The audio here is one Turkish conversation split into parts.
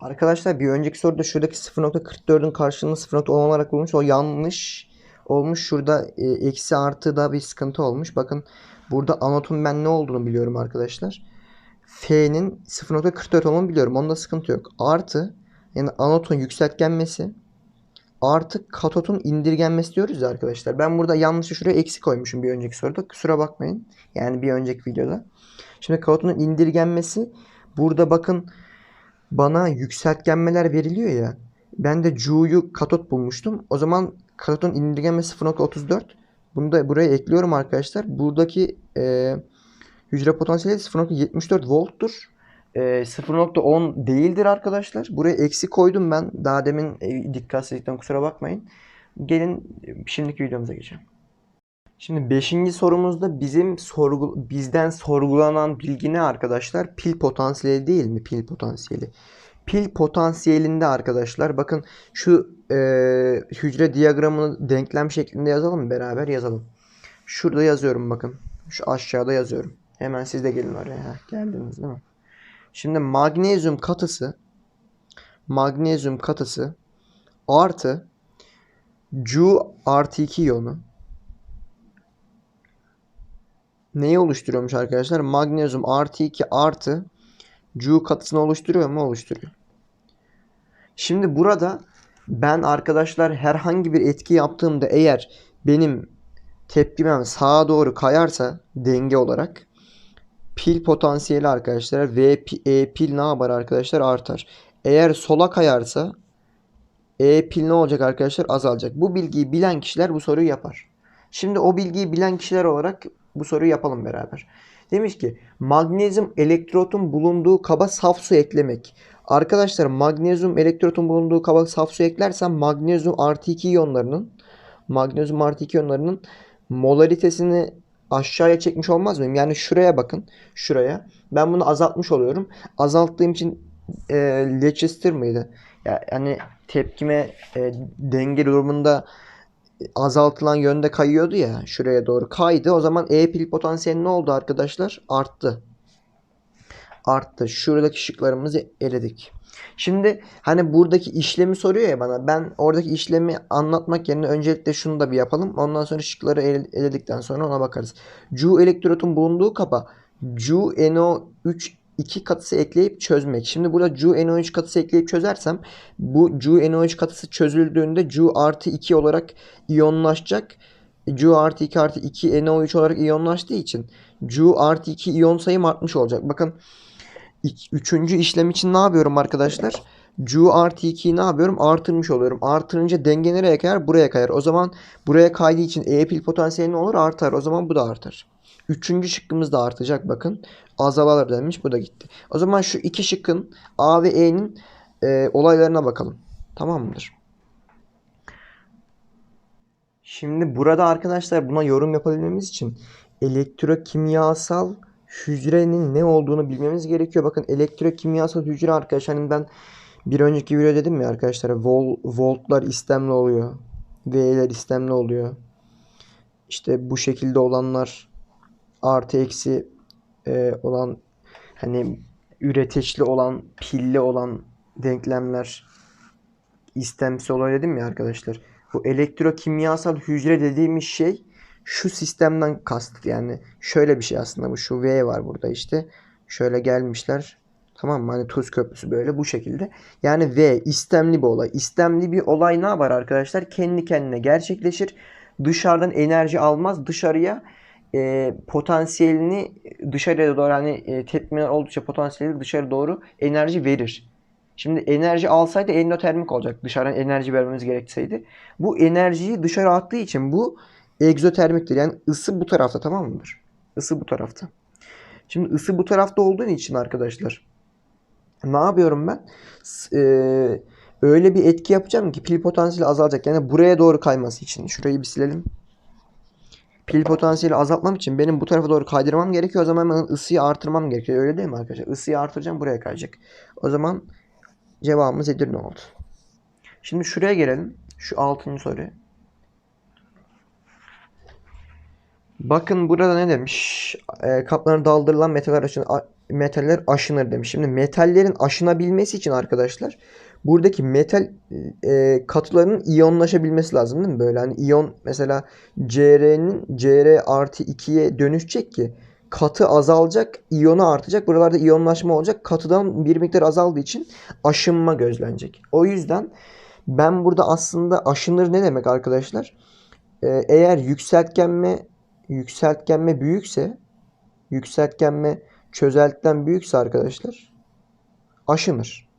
Arkadaşlar bir önceki soruda şuradaki 0.44'ün karşılığını 0.10 olarak bulmuş. O yanlış olmuş. Şurada e, eksi artı da bir sıkıntı olmuş. Bakın burada anotun ben ne olduğunu biliyorum arkadaşlar. F'nin 0.44 olduğunu biliyorum. Onda sıkıntı yok. Artı yani anotun yükseltgenmesi artı katotun indirgenmesi diyoruz ya arkadaşlar. Ben burada yanlışı şuraya eksi koymuşum bir önceki soruda. Kusura bakmayın. Yani bir önceki videoda. Şimdi katotun indirgenmesi burada bakın bana yükseltgenmeler veriliyor ya. Ben de C'yu katot bulmuştum. O zaman katotun indirgenmesi 0.34. Bunu da buraya ekliyorum arkadaşlar. Buradaki e, hücre potansiyeli 0.74 volttur. E, 0.10 değildir arkadaşlar. Buraya eksi koydum ben. Daha demin e, dikkatsizlikten kusura bakmayın. Gelin e, şimdiki videomuza geçelim. Şimdi 5. sorumuzda bizim sorgu, bizden sorgulanan bilgi ne arkadaşlar? Pil potansiyeli değil mi? Pil potansiyeli. Pil potansiyelinde arkadaşlar bakın şu e, hücre diyagramını denklem şeklinde yazalım? Beraber yazalım. Şurada yazıyorum bakın. Şu aşağıda yazıyorum. Hemen siz de gelin oraya. Heh, geldiniz değil mi? Şimdi magnezyum katısı magnezyum katısı artı Cu artı 2 iyonu neyi oluşturuyormuş arkadaşlar? Magnezyum artı 2 artı Cu katısını oluşturuyor mu? Oluşturuyor. Şimdi burada ben arkadaşlar herhangi bir etki yaptığımda eğer benim tepkimem sağa doğru kayarsa denge olarak pil potansiyeli arkadaşlar V E pil ne yapar arkadaşlar? Artar. Eğer sola kayarsa E pil ne olacak arkadaşlar? Azalacak. Bu bilgiyi bilen kişiler bu soruyu yapar. Şimdi o bilgiyi bilen kişiler olarak bu soruyu yapalım beraber. Demiş ki magnezyum elektrotun bulunduğu kaba saf su eklemek. Arkadaşlar magnezyum elektrotun bulunduğu kaba saf su eklersem magnezyum artı 2 iyonlarının magnezyum artı 2 iyonlarının molaritesini aşağıya çekmiş olmaz mıyım? Yani şuraya bakın. Şuraya. Ben bunu azaltmış oluyorum. Azalttığım için e, Leicester mıydı? Yani tepkime e, denge durumunda azaltılan yönde kayıyordu ya şuraya doğru kaydı. O zaman E pil potansiyeli ne oldu arkadaşlar? Arttı. Arttı. Şuradaki şıklarımızı eledik. Şimdi hani buradaki işlemi soruyor ya bana. Ben oradaki işlemi anlatmak yerine öncelikle şunu da bir yapalım. Ondan sonra şıkları ele- eledikten sonra ona bakarız. Cu elektrotun bulunduğu kaba Cu NO3 2 katısı ekleyip çözmek. Şimdi burada Cu NO3 katısı ekleyip çözersem bu Cu NO3 katısı çözüldüğünde Cu artı 2 olarak iyonlaşacak. Cu artı 2 artı 2 NO3 olarak iyonlaştığı için Cu artı 2 iyon sayım artmış olacak. Bakın Üçüncü işlem için ne yapıyorum arkadaşlar? Cu artı 2'yi ne yapıyorum? Artırmış oluyorum. Artırınca denge nereye kayar? Buraya kayar. O zaman buraya kaydığı için E pil potansiyeli ne olur? Artar. O zaman bu da artar. Üçüncü şıkkımız da artacak bakın. Azalır demiş. Bu da gitti. O zaman şu iki şıkkın A ve E'nin e, olaylarına bakalım. Tamam mıdır? Şimdi burada arkadaşlar buna yorum yapabilmemiz için elektrokimyasal hücrenin ne olduğunu bilmemiz gerekiyor. Bakın elektrokimyasal hücre arkadaşlar hani ben bir önceki video dedim ya arkadaşlar vol, voltlar istemli oluyor. V'ler istemli oluyor. İşte bu şekilde olanlar artı eksi e, olan hani üreteçli olan pilli olan denklemler istemsi oluyor dedim ya arkadaşlar. Bu elektrokimyasal hücre dediğimiz şey şu sistemden kast yani şöyle bir şey aslında bu şu V var burada işte. Şöyle gelmişler. Tamam mı? Hani tuz köprüsü böyle bu şekilde. Yani V istemli bir olay. İstemli bir olay ne yapar arkadaşlar? Kendi kendine gerçekleşir. Dışarıdan enerji almaz. Dışarıya e, potansiyelini dışarıya doğru hani e, tepkimeler oldukça potansiyeli dışarı doğru enerji verir. Şimdi enerji alsaydı endotermik olacak. Dışarıdan enerji vermemiz gerekseydi. Bu enerjiyi dışarı attığı için bu egzotermiktir. Yani ısı bu tarafta tamam mıdır? Isı bu tarafta. Şimdi ısı bu tarafta olduğu için arkadaşlar ne yapıyorum ben? Eee, öyle bir etki yapacağım ki pil potansiyeli azalacak. Yani buraya doğru kayması için. Şurayı bir silelim. Pil potansiyeli azaltmam için benim bu tarafa doğru kaydırmam gerekiyor. O zaman ben ısıyı artırmam gerekiyor. Öyle değil mi arkadaşlar? Isıyı artıracağım buraya kayacak. O zaman cevabımız Edirne oldu. Şimdi şuraya gelelim. Şu altıncı soruya. Bakın burada ne demiş? E, kaplarına daldırılan metaller arasında metaller aşınır demiş. Şimdi metallerin aşınabilmesi için arkadaşlar buradaki metal e, katılarının iyonlaşabilmesi lazım değil mi? Böyle hani iyon mesela Cr'nin Cr artı 2'ye dönüşecek ki katı azalacak, iyonu artacak. Buralarda iyonlaşma olacak. Katıdan bir miktar azaldığı için aşınma gözlenecek. O yüzden ben burada aslında aşınır ne demek arkadaşlar? Ee, eğer yükseltgenme yükseltgenme büyükse yükseltgenme çözeltiden büyükse arkadaşlar aşınır.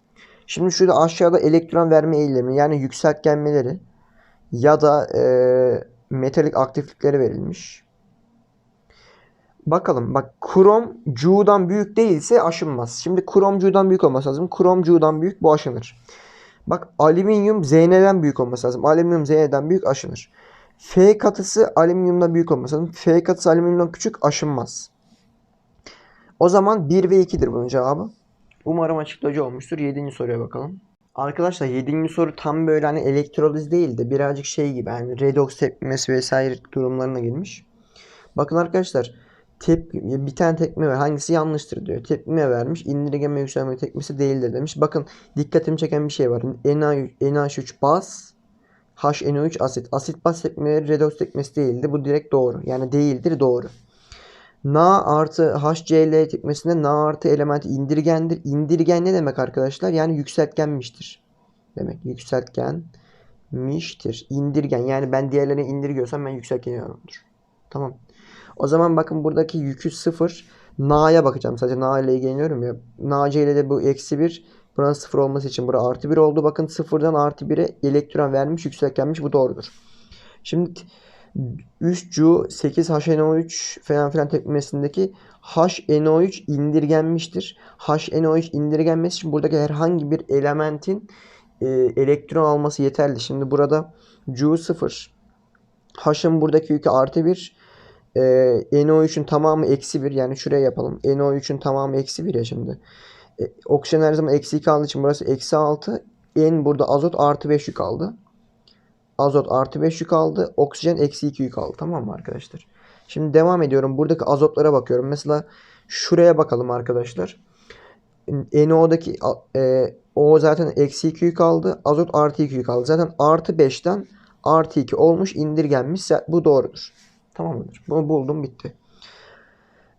Şimdi şurada aşağıda elektron verme eğilimi yani yükseltgenmeleri ya da e, metalik aktiflikleri verilmiş. Bakalım bak krom Cu'dan büyük değilse aşınmaz. Şimdi krom Cu'dan büyük olması lazım. Krom Cu'dan büyük bu aşınır. Bak alüminyum Zn'den büyük olması lazım. Alüminyum Zn'den büyük aşınır. F katısı alüminyumdan büyük olması lazım. F katısı alüminyumdan küçük aşınmaz. O zaman 1 ve 2'dir bunun cevabı. Umarım açıklayıcı olmuştur. 7. soruya bakalım. Arkadaşlar 7. soru tam böyle hani elektroliz değil de birazcık şey gibi hani redoks tepkimesi vesaire durumlarına girmiş. Bakın arkadaşlar tep bir tane tepkime var. Hangisi yanlıştır diyor. Tepkime vermiş. İndirgeme yükselme tepkimesi değildir demiş. Bakın dikkatimi çeken bir şey var. NH3 baz HNO3 asit. Asit baz tepkimeleri redoks tepkimesi değildi. Bu direkt doğru. Yani değildir doğru. Na artı HCl tepkimesinde Na artı elementi indirgendir. İndirgen ne demek arkadaşlar? Yani yükseltgenmiştir. Demek yükseltgenmiştir. İndirgen yani ben diğerlerine indirgiyorsam ben yükseltgeniyorumdur. Tamam. O zaman bakın buradaki yükü sıfır. Na'ya bakacağım. Sadece Na ile ilgileniyorum ya. Na C de bu eksi bir. Buranın sıfır olması için bura artı bir oldu. Bakın sıfırdan artı bire elektron vermiş yükseltgenmiş. Bu doğrudur. Şimdi 3Cu 8HNO3 falan filan tepkimesindeki HNO3 indirgenmiştir. HNO3 indirgenmesi için buradaki herhangi bir elementin e, elektron alması yeterli. Şimdi burada Cu 0 H'ın buradaki yükü artı 1 e, NO3'ün tamamı eksi 1 yani şuraya yapalım. NO3'ün tamamı eksi 1 ya şimdi. E, oksijen her zaman eksi 2 aldığı için burası eksi 6. N burada azot artı 5 yük aldı. Azot artı 5 yük aldı. Oksijen eksi 2 yük aldı. Tamam mı arkadaşlar? Şimdi devam ediyorum. Buradaki azotlara bakıyorum. Mesela şuraya bakalım arkadaşlar. NO'daki e, O zaten eksi 2 yük aldı. Azot artı 2 yük aldı. Zaten artı 5'ten artı 2 olmuş indirgenmiş. Bu doğrudur. Tamam mıdır? Bunu buldum bitti.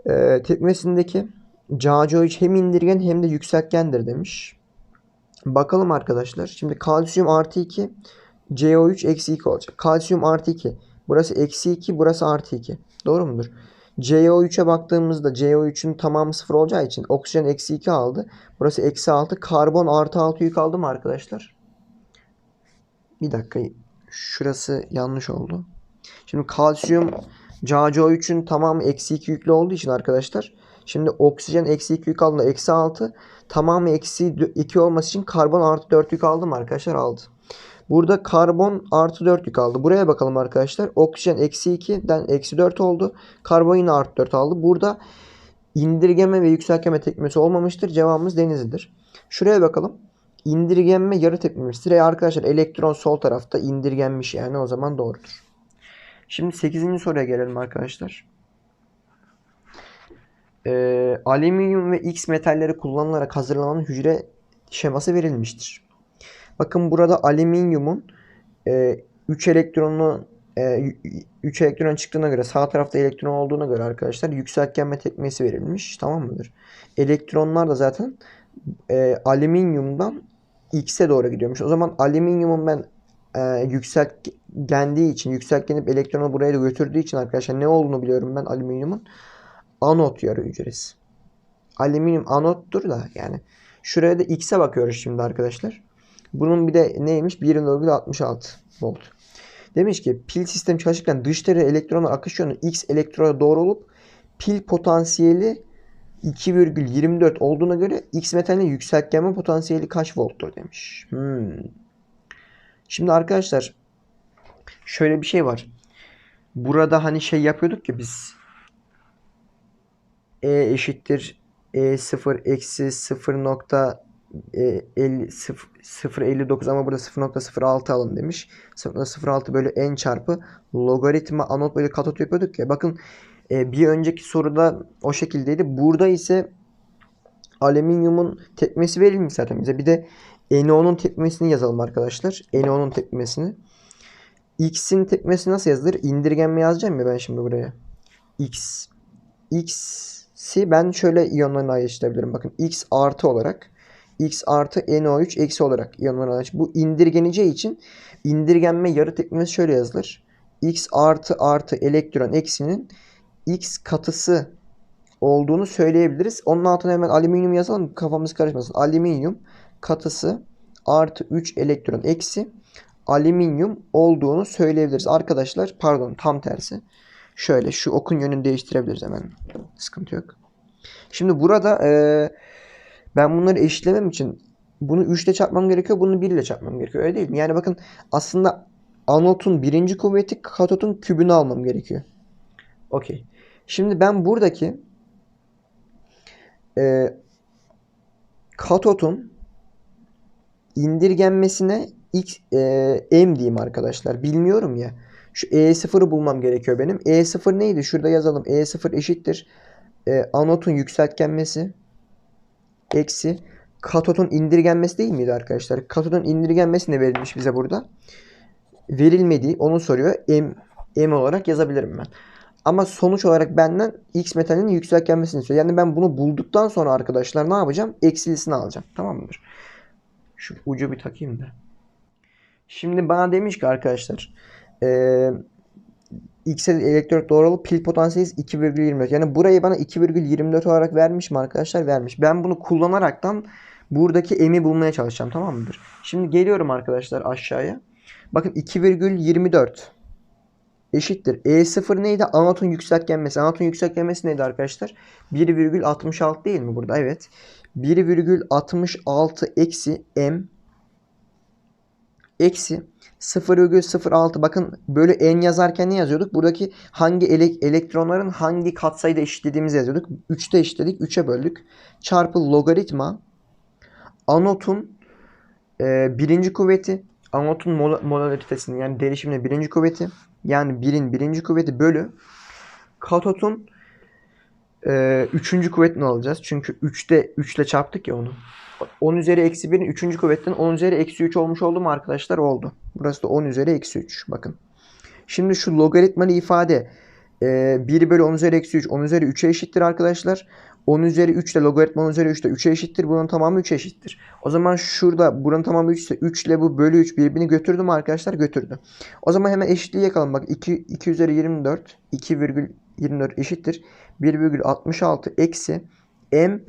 E, tepkimesindeki CaCO3 hem indirgen hem de yükseltgendir demiş. Bakalım arkadaşlar. Şimdi kalsiyum artı 2 CO3 eksi 2 olacak. Kalsiyum artı 2. Burası eksi 2. Burası artı 2. Doğru mudur? CO3'e baktığımızda CO3'ün tamamı 0 olacağı için oksijen eksi 2 aldı. Burası eksi 6. Karbon artı 6 yük aldı mı arkadaşlar? Bir dakika. Şurası yanlış oldu. Şimdi kalsiyum CaCO3'ün tamamı eksi 2 yüklü olduğu için arkadaşlar. Şimdi oksijen eksi 2 yük aldığında eksi 6. Tamamı eksi 2 olması için karbon artı 4 yük aldı mı arkadaşlar? Aldı. Burada karbon artı 4 yük aldı. Buraya bakalım arkadaşlar. Oksijen eksi 2'den eksi 4 oldu. Karbon yine artı 4 aldı. Burada indirgeme ve yükseltgeme tepkimesi olmamıştır. Cevabımız denizlidir. Şuraya bakalım. İndirgenme yarı tepkimesi. Sıraya arkadaşlar elektron sol tarafta indirgenmiş yani o zaman doğrudur. Şimdi 8. soruya gelelim arkadaşlar. Ee, alüminyum ve X metalleri kullanılarak hazırlanan hücre şeması verilmiştir. Bakın burada alüminyumun e, 3 elektronlu e, 3 elektron çıktığına göre sağ tarafta elektron olduğuna göre arkadaşlar yükseltgenme tekmesi verilmiş. Tamam mıdır? Elektronlar da zaten e, alüminyumdan X'e doğru gidiyormuş. O zaman alüminyumun ben e, yükseltgendiği için yükseltgenip elektronu buraya da götürdüğü için arkadaşlar ne olduğunu biliyorum ben alüminyumun. Anot yarı hücresi. Alüminyum anottur da yani. Şuraya da X'e bakıyoruz şimdi arkadaşlar. Bunun bir de neymiş? 1.66 volt. Demiş ki pil sistemi çalışırken dışarı elektronun akış yönü X elektroda doğru olup pil potansiyeli 2,24 olduğuna göre X metalinin yükseltgenme potansiyeli kaç volttur demiş. Hmm. Şimdi arkadaşlar şöyle bir şey var. Burada hani şey yapıyorduk ya biz E eşittir E0 eksi 0 0.59 ama burada 0.06 alın demiş. 0.06 bölü n çarpı logaritma anot bölü katot yapıyorduk ya. Bakın e, bir önceki soruda o şekildeydi. Burada ise alüminyumun tepkimesi verilmiş zaten bize. Bir de NO'nun tepkimesini yazalım arkadaşlar. NO'nun tepkimesini. X'in tepkimesi nasıl yazılır? İndirgenme yazacağım ya ben şimdi buraya. X. X'i ben şöyle iyonlarına ayrıştırabilirim. Bakın X artı olarak X artı NO3 eksi olarak iyonlarına ayrış. Bu indirgeneceği için indirgenme yarı tepkimesi şöyle yazılır. X artı artı elektron eksinin X katısı olduğunu söyleyebiliriz. Onun altına hemen alüminyum yazalım kafamız karışmasın. Alüminyum katısı artı 3 elektron eksi alüminyum olduğunu söyleyebiliriz. Arkadaşlar pardon tam tersi. Şöyle şu okun yönünü değiştirebiliriz hemen. Sıkıntı yok. Şimdi burada eee, ben bunları eşitlemem için bunu 3 ile çarpmam gerekiyor. Bunu 1 ile çarpmam gerekiyor. Öyle değil mi? Yani bakın aslında anotun birinci kuvveti katotun kübünü almam gerekiyor. Okey. Şimdi ben buradaki eee katotun indirgenmesine x e, m diyeyim arkadaşlar. Bilmiyorum ya. Şu E0'ı bulmam gerekiyor benim. E0 neydi? Şurada yazalım. E0 eşittir. E, anotun yükseltgenmesi eksi katotun indirgenmesi değil miydi arkadaşlar? Katotun indirgenmesi ne verilmiş bize burada? Verilmediği onu soruyor. M, M olarak yazabilirim ben. Ama sonuç olarak benden X metalinin yükseltgenmesini istiyor. Yani ben bunu bulduktan sonra arkadaşlar ne yapacağım? Eksilisini alacağım. Tamam mıdır? Şu ucu bir takayım da. Şimdi bana demiş ki arkadaşlar eee X'e elektron doğrulu pil potansiyeli 2,24. Yani burayı bana 2,24 olarak vermiş mi arkadaşlar? Vermiş. Ben bunu kullanaraktan buradaki m'i bulmaya çalışacağım. Tamam mıdır? Şimdi geliyorum arkadaşlar aşağıya. Bakın 2,24 eşittir. E0 neydi? Anaton yükseltgenmesi. Anaton yükseltgenmesi neydi arkadaşlar? 1,66 değil mi burada? Evet. 1,66 eksi m eksi 0,06 bakın bölü n yazarken ne yazıyorduk? Buradaki hangi ele- elektronların hangi katsayıda eşitlediğimizi yazıyorduk. 3'te eşitledik. 3'e böldük. Çarpı logaritma anotun e, birinci kuvveti anotun mol- molaritesinin yani derişiminin birinci kuvveti yani birin birinci kuvveti bölü katotun e, üçüncü kuvvetini alacağız. Çünkü 3'te 3 ile çarptık ya onu. 10 üzeri eksi 1'in 3. kuvvetten 10 üzeri eksi 3 olmuş oldu mu arkadaşlar? Oldu. Burası da 10 üzeri eksi 3. Bakın. Şimdi şu logaritmalı ifade e, 1 bölü 10 üzeri eksi 3 10 üzeri 3'e eşittir arkadaşlar. 10 üzeri 3 ile logaritma 10 üzeri 3 de 3'e eşittir. Bunun tamamı 3'e eşittir. O zaman şurada buranın tamamı 3 ise 3 ile bu bölü 3 birbirini götürdü mü arkadaşlar? Götürdü. O zaman hemen eşitliği yakalım. Bak 2, 2 üzeri 24 2,24 eşittir. 1,66 eksi m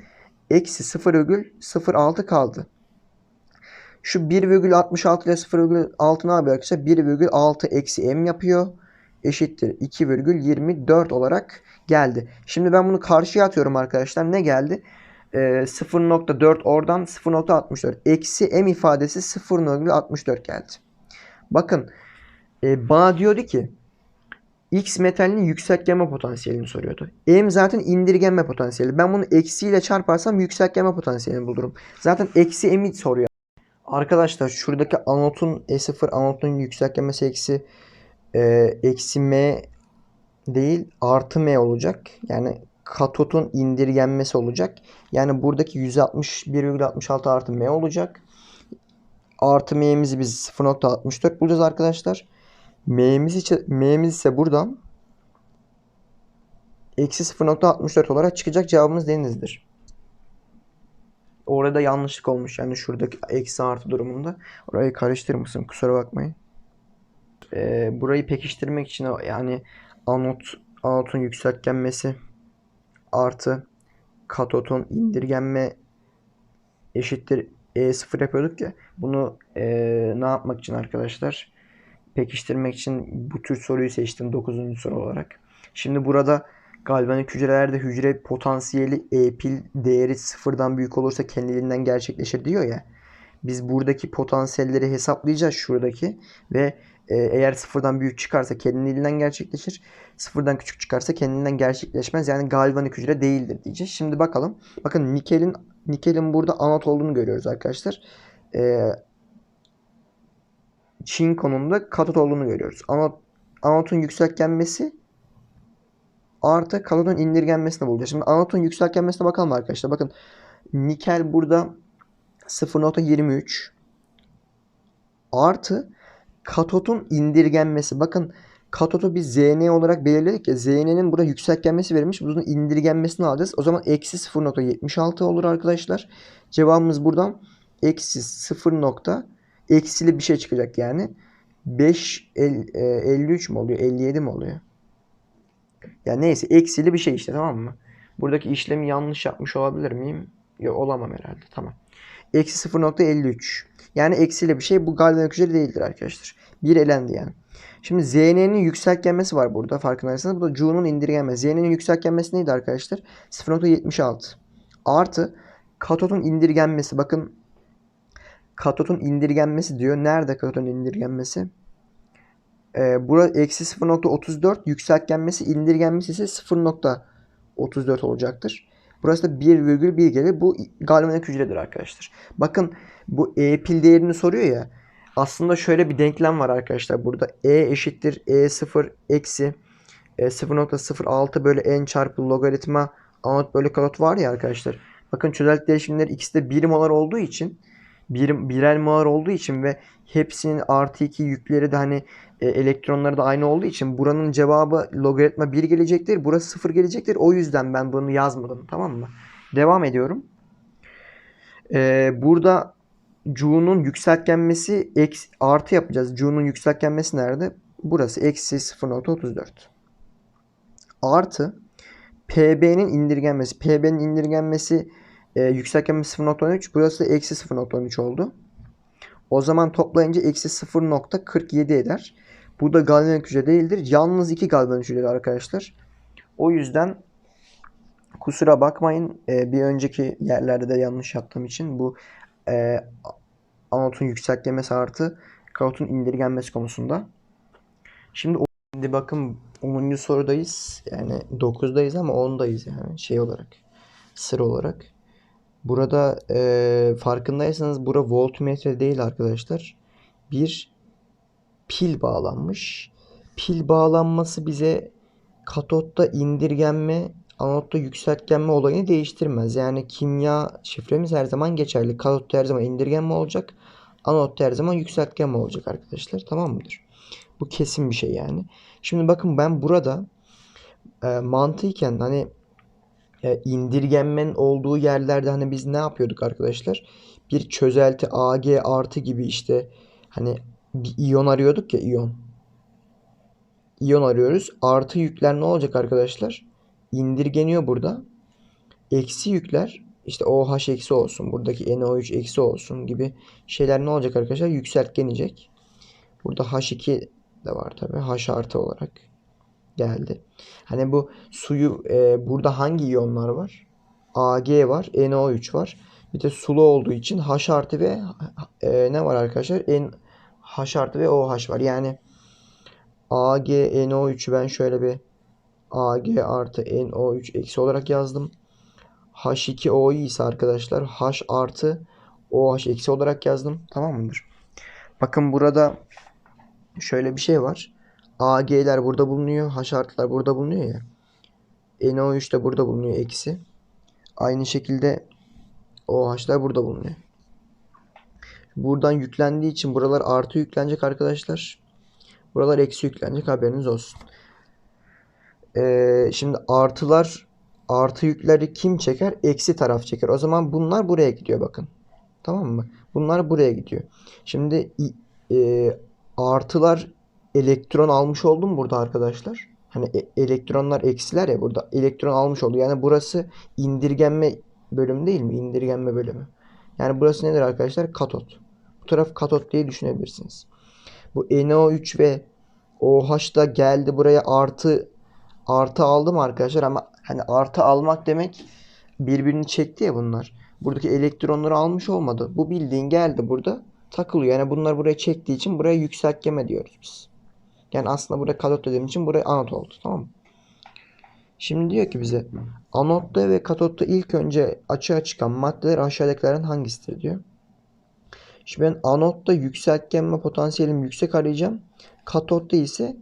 eksi 0,06 kaldı. Şu 1,66 ile 0,6 ne yapıyor arkadaşlar? 1,6 eksi m yapıyor. Eşittir 2,24 olarak geldi. Şimdi ben bunu karşıya atıyorum arkadaşlar. Ne geldi? Ee, 0.4 oradan 0.64. Eksi m ifadesi 0.64 geldi. Bakın e, bana diyordu ki X metalinin yükseltgenme potansiyelini soruyordu. M zaten indirgenme potansiyeli. Ben bunu eksiyle çarparsam yükseltgenme potansiyelini bulurum. Zaten eksi M'i soruyor. Arkadaşlar şuradaki anotun E0 anotun yükseltgenmesi eksi e, eksi M değil artı M olacak. Yani katotun indirgenmesi olacak. Yani buradaki 161,66 artı M olacak. Artı M'mizi biz 0.64 bulacağız arkadaşlar. M'miz, ise, M'miz ise buradan eksi 0.64 olarak çıkacak cevabımız denizdir. Orada yanlışlık olmuş. Yani şuradaki eksi artı durumunda. Orayı karıştırmışsın. Kusura bakmayın. Ee, burayı pekiştirmek için yani anot anotun yükseltgenmesi artı katotun indirgenme eşittir E0 yapıyorduk ya. Bunu ee, ne yapmak için arkadaşlar? Pekiştirmek için bu tür soruyu seçtim 9. soru olarak. Şimdi burada galvanik hücrelerde hücre potansiyeli E pil değeri sıfırdan büyük olursa kendiliğinden gerçekleşir diyor ya. Biz buradaki potansiyelleri hesaplayacağız şuradaki ve e, eğer sıfırdan büyük çıkarsa kendiliğinden gerçekleşir. Sıfırdan küçük çıkarsa kendinden gerçekleşmez. Yani galvanik hücre değildir diyeceğiz. Şimdi bakalım. Bakın nikelin nikelin burada anot olduğunu görüyoruz arkadaşlar. E, çinkonun da katot olduğunu görüyoruz. Anot, anotun yükseltgenmesi artı katotun indirgenmesini bulacağız. Şimdi anotun yükseltgenmesine bakalım arkadaşlar. Bakın Nikel burada 0.23 artı katotun indirgenmesi. Bakın katotu biz Zn olarak belirledik ya. Zn'nin burada yükseltgenmesi verilmiş. Bunun indirgenmesini alacağız. O zaman eksi 0.76 olur arkadaşlar. Cevabımız buradan eksi 0. eksili bir şey çıkacak yani. 5 el- e, 53 mi oluyor? 57 mi oluyor? Ya neyse eksili bir şey işte tamam mı? Buradaki işlemi yanlış yapmış olabilir miyim? Yok olamam herhalde. Tamam. Eksi 0.53. Yani eksiyle bir şey. Bu galvanik hücre değildir arkadaşlar. Bir elendi yani. Şimdi Zn'nin yükseltgenmesi var burada farkındaysanız. Bu da C'nun indirgenmesi. Zn'nin yükseltgenmesi neydi arkadaşlar? 0.76. Artı katotun indirgenmesi. Bakın katotun indirgenmesi diyor. Nerede katotun indirgenmesi? Ee, bura eksi 0.34 yükseltgenmesi indirgenmesi ise 0.34 olacaktır. Burası da 1,1 gelir. Bu galvanik hücredir arkadaşlar. Bakın bu E pil değerini soruyor ya. Aslında şöyle bir denklem var arkadaşlar burada. E eşittir E0 eksi e, 0.06 bölü n çarpı logaritma anot bölü katot var ya arkadaşlar. Bakın çözelti değişimleri ikisi de 1 molar olduğu için birim, birer molar olduğu için ve hepsinin artı 2 yükleri de hani e, elektronları da aynı olduğu için buranın cevabı logaritma 1 gelecektir. Burası 0 gelecektir. O yüzden ben bunu yazmadım. Tamam mı? Devam ediyorum. E, burada C'nun yükseltgenmesi eksi, artı yapacağız. C'nun yükseltgenmesi nerede? Burası eksi 0.34. Artı PB'nin indirgenmesi. PB'nin indirgenmesi e, yükseltgenmesi 0.13. Burası eksi 0.13 oldu. O zaman toplayınca eksi 0.47 eder. Bu da galvanik hücre değildir. Yalnız iki galvanik hücredir arkadaşlar. O yüzden kusura bakmayın. e, bir önceki yerlerde de yanlış yaptığım için bu e, anotun yükseltgenmesi artı kaotun indirgenmesi konusunda. Şimdi şimdi bakın 10. sorudayız. Yani 9'dayız ama 10'dayız yani şey olarak. Sıra olarak. Burada e, farkındaysanız bura voltmetre değil arkadaşlar. Bir pil bağlanmış. Pil bağlanması bize katotta indirgenme, anotta yükseltgenme olayını değiştirmez. Yani kimya şifremiz her zaman geçerli. Katotta her zaman indirgenme olacak. Anotta her zaman yükseltgenme olacak arkadaşlar. Tamam mıdır? Bu kesin bir şey yani. Şimdi bakın ben burada e, mantıken hani indirgenmenin olduğu yerlerde hani biz ne yapıyorduk arkadaşlar? Bir çözelti Ag artı gibi işte hani bir iyon arıyorduk ya iyon. İyon arıyoruz. Artı yükler ne olacak arkadaşlar? İndirgeniyor burada. Eksi yükler işte OH eksi olsun. Buradaki NO3 eksi olsun gibi şeyler ne olacak arkadaşlar? Yükseltgenecek. Burada H2 de var tabi. H artı olarak geldi. Hani bu suyu e, burada hangi iyonlar var? Ag var, NO3 var. Bir de sulu olduğu için H artı ve e, ne var arkadaşlar? N H artı ve OH var. Yani Ag NO3'ü ben şöyle bir Ag artı NO3 eksi olarak yazdım. H2O ise arkadaşlar H artı OH eksi olarak yazdım. Tamam mıdır? Bakın burada şöyle bir şey var. AG'ler burada bulunuyor. H artılar burada bulunuyor ya. NO3 de burada bulunuyor eksi. Aynı şekilde OH'lar burada bulunuyor. Buradan yüklendiği için buralar artı yüklenecek arkadaşlar. Buralar eksi yüklenecek haberiniz olsun. Ee, şimdi artılar artı yükleri kim çeker? Eksi taraf çeker. O zaman bunlar buraya gidiyor bakın. Tamam mı? Bunlar buraya gidiyor. Şimdi e, artılar elektron almış oldu mu burada arkadaşlar? Hani e- elektronlar eksiler ya burada elektron almış oldu. Yani burası indirgenme bölümü değil mi? İndirgenme bölümü. Yani burası nedir arkadaşlar? Katot. Bu taraf katot diye düşünebilirsiniz. Bu NO3 ve OH da geldi buraya artı artı aldım arkadaşlar ama hani artı almak demek birbirini çekti ya bunlar. Buradaki elektronları almış olmadı. Bu bildiğin geldi burada takılıyor. Yani bunlar buraya çektiği için buraya yükseltgeme diyoruz biz. Yani aslında burada katot dediğim için buraya anot oldu. Tamam mı? Şimdi diyor ki bize anotta ve katotta ilk önce açığa çıkan maddeler aşağıdakilerden hangisidir diyor. Şimdi ben anotta yükseltgenme potansiyelim yüksek arayacağım. Katotta ise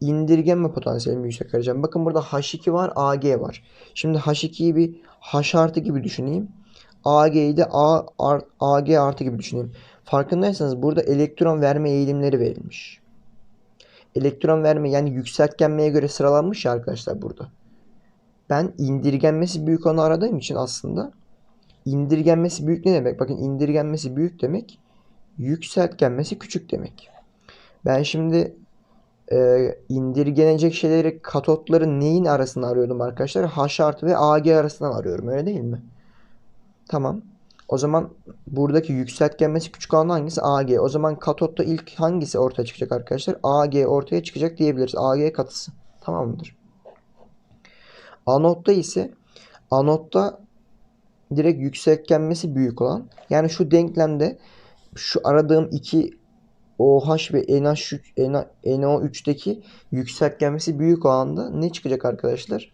indirgenme potansiyelimi yüksek arayacağım. Bakın burada H2 var, Ag var. Şimdi H2'yi bir H artı gibi düşüneyim. AG'yi de A, AG artı gibi düşünelim. Farkındaysanız burada elektron verme eğilimleri verilmiş. Elektron verme yani yükseltgenmeye göre sıralanmış ya arkadaşlar burada. Ben indirgenmesi büyük olanı aradığım için aslında indirgenmesi büyük ne demek? Bakın indirgenmesi büyük demek yükseltgenmesi küçük demek. Ben şimdi e, indirgenecek şeyleri katotları neyin arasında arıyordum arkadaşlar? H artı ve AG arasından arıyorum öyle değil mi? Tamam. O zaman buradaki yükseltgenmesi küçük olan hangisi? AG. O zaman katotta ilk hangisi ortaya çıkacak arkadaşlar? AG ortaya çıkacak diyebiliriz. AG katısı. Tamam mıdır? Anotta ise anotta direkt yükseltgenmesi büyük olan. Yani şu denklemde şu aradığım iki OH ve NH, NO3'teki yükseltgenmesi büyük olanda ne çıkacak arkadaşlar?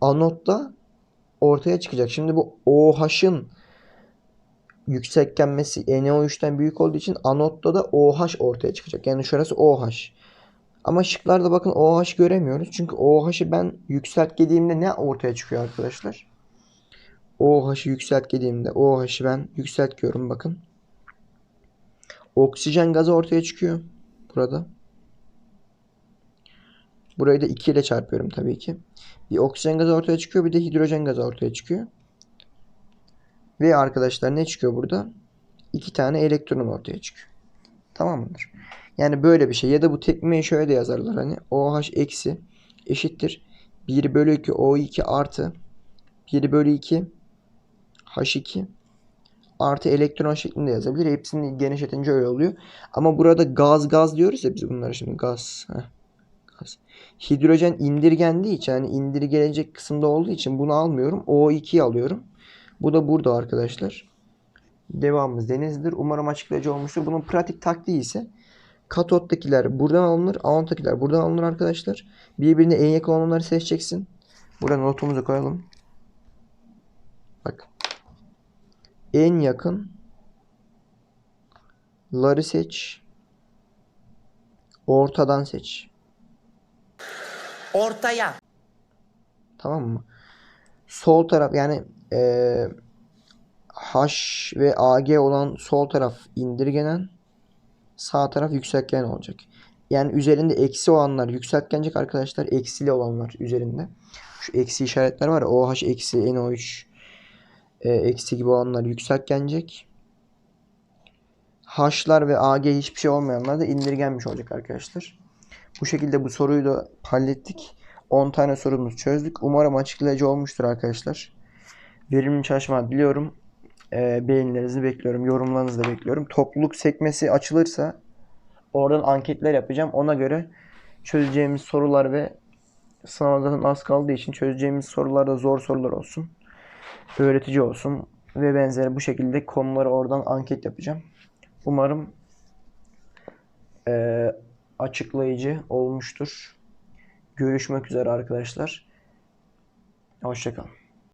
Anotta ortaya çıkacak. Şimdi bu OH'ın yükseltgenmesi NO3'ten büyük olduğu için anotta da OH ortaya çıkacak. Yani şurası OH. Ama şıklarda bakın OH göremiyoruz. Çünkü OH'ı ben yükseltgediğimde ne ortaya çıkıyor arkadaşlar? OH'ı yükseltgediğimde OH'ı ben yükseltiyorum bakın. Oksijen gazı ortaya çıkıyor. Burada. Burayı da 2 ile çarpıyorum tabii ki. Bir oksijen gazı ortaya çıkıyor bir de hidrojen gazı ortaya çıkıyor. Ve arkadaşlar ne çıkıyor burada? İki tane elektron ortaya çıkıyor. Tamam mıdır? Yani böyle bir şey. Ya da bu tepkimeyi şöyle de yazarlar. Hani OH eksi eşittir. 1 bölü 2 O2 artı 1 bölü 2 H2 artı elektron şeklinde yazabilir. Hepsini genişletince öyle oluyor. Ama burada gaz gaz diyoruz ya biz bunlara şimdi gaz. Heh, gaz. Hidrojen indirgendiği için yani indirgenecek kısımda olduğu için bunu almıyorum. O2'yi alıyorum. Bu da burada arkadaşlar. Devamımız denizdir. Umarım açıklayıcı olmuştur. Bunun pratik taktiği ise katottakiler buradan alınır. Anottakiler buradan alınır arkadaşlar. Birbirine en yakın olanları seçeceksin. Burada notumuzu koyalım. Bak. En yakın ları seç. Ortadan seç. Ortaya. Tamam mı? Sol taraf yani eee, H ve AG olan sol taraf indirgenen sağ taraf yükseltgen olacak. Yani üzerinde eksi olanlar yükseltgenecek arkadaşlar. Eksili olanlar üzerinde. Şu eksi işaretler var OH eksi NO3 e, eksi gibi olanlar yükseltgenecek. H'lar ve AG hiçbir şey olmayanlar da indirgenmiş olacak arkadaşlar. Bu şekilde bu soruyu da hallettik. 10 tane sorumuzu çözdük. Umarım açıklayıcı olmuştur arkadaşlar. Verimli çalışma diliyorum. Ee, beğenilerinizi bekliyorum. Yorumlarınızı da bekliyorum. Topluluk sekmesi açılırsa oradan anketler yapacağım. Ona göre çözeceğimiz sorular ve sınava zaten az kaldığı için çözeceğimiz sorular da zor sorular olsun. Öğretici olsun ve benzeri bu şekilde konuları oradan anket yapacağım. Umarım eee, açıklayıcı olmuştur. Görüşmek üzere arkadaşlar. Hoşçakalın.